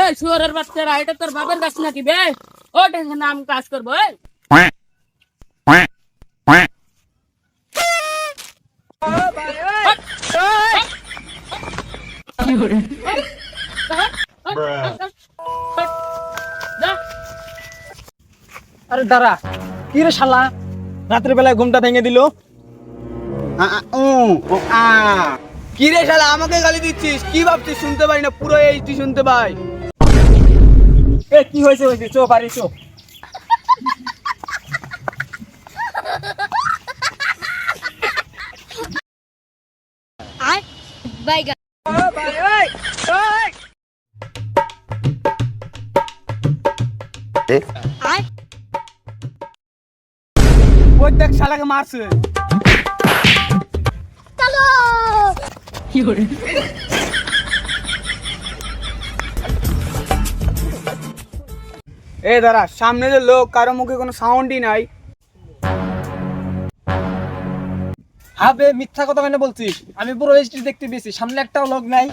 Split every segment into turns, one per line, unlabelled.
এ শুয়ারের বাচ্চারা এটা তোর বাবার গাছ নাকি বে? ও টেনশন আমি কাজ করব
আরে দাঁড়া কি রে শালা? রাত্রে বেলায় ঘুমটা ভেঙে দিল।
কি রে শালা আমাকে গালি দিচ্ছিস? কি ভাবছিস? শুনতে পাই না পুরো এইচডি শুনতে পাই।
এ কি হয়েছে হয়েছে চো পারি চো
বাইগা
ওই দেখ শালাকে মারছে। এ দাঁড়া সামনে যে লোক কারও মুখে কোনো সাউন্ডই নাই।
হবে মিথ্যা কথা কেন বলছিস? আমি পুরো এইচডি দেখতে পেয়েছি সামনে একটাও লোক নাই।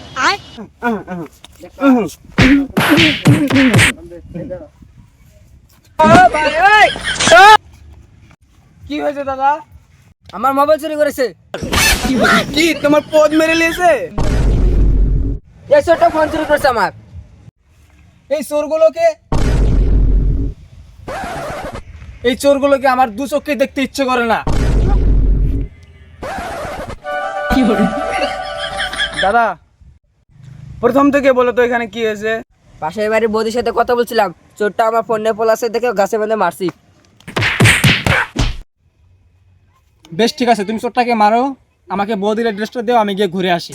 কি হয়েছে দাদা?
আমার মোবাইল চুরি করেছে।
কি তোমার পদ মেরে লিয়েছে
এই ছোটটা ফোন চুরি করেছে আমার। এই চোরগুলোকে এই চোরগুলোকে আমার দু চোখে দেখতে ইচ্ছে করে না।
দাদা প্রথম থেকে বলো তো এখানে কি হয়েছে?
পাশের বাড়ির বৌদির সাথে কথা বলছিলাম। চোরটা আমার ফোনে পলাশে দেখে গাছে বেঁধে মারছি।
বেশ ঠিক আছে তুমি চোরটাকে মারো। আমাকে বৌদির অ্যাড্রেসটা দেও আমি গিয়ে ঘুরে আসি।